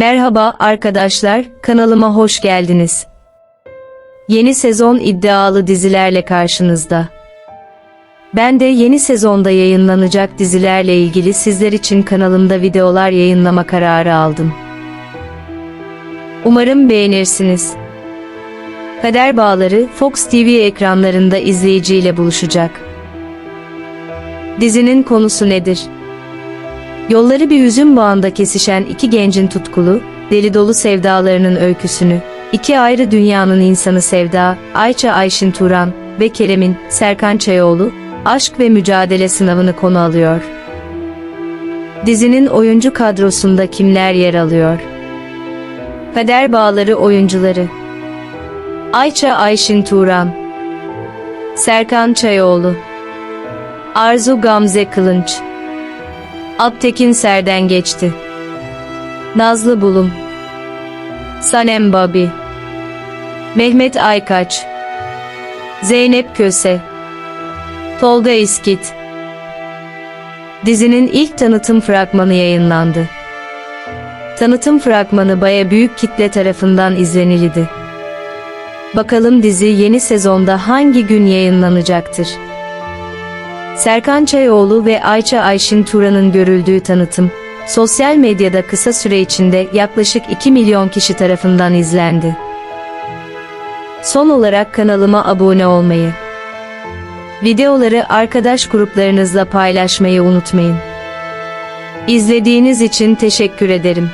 Merhaba arkadaşlar, kanalıma hoş geldiniz. Yeni sezon iddialı dizilerle karşınızda. Ben de yeni sezonda yayınlanacak dizilerle ilgili sizler için kanalımda videolar yayınlama kararı aldım. Umarım beğenirsiniz. Kader Bağları Fox TV ekranlarında izleyiciyle buluşacak. Dizinin konusu nedir? Yolları bir üzüm bağında kesişen iki gencin tutkulu, deli dolu sevdalarının öyküsünü, iki ayrı dünyanın insanı Sevda, Ayça Ayşin Turan ve Kerem'in Serkan Çayoğlu, aşk ve mücadele sınavını konu alıyor. Dizinin oyuncu kadrosunda kimler yer alıyor? Kader Bağları oyuncuları Ayça Ayşin Turan Serkan Çayoğlu Arzu Gamze Kılınç Alptekin Serden geçti. Nazlı Bulum Sanem Babi Mehmet Aykaç Zeynep Köse Tolga İskit Dizinin ilk tanıtım fragmanı yayınlandı. Tanıtım fragmanı baya büyük kitle tarafından izlenildi. Bakalım dizi yeni sezonda hangi gün yayınlanacaktır? Serkan Çayoğlu ve Ayça Ayşin Turan'ın görüldüğü tanıtım, sosyal medyada kısa süre içinde yaklaşık 2 milyon kişi tarafından izlendi. Son olarak kanalıma abone olmayı, videoları arkadaş gruplarınızla paylaşmayı unutmayın. İzlediğiniz için teşekkür ederim.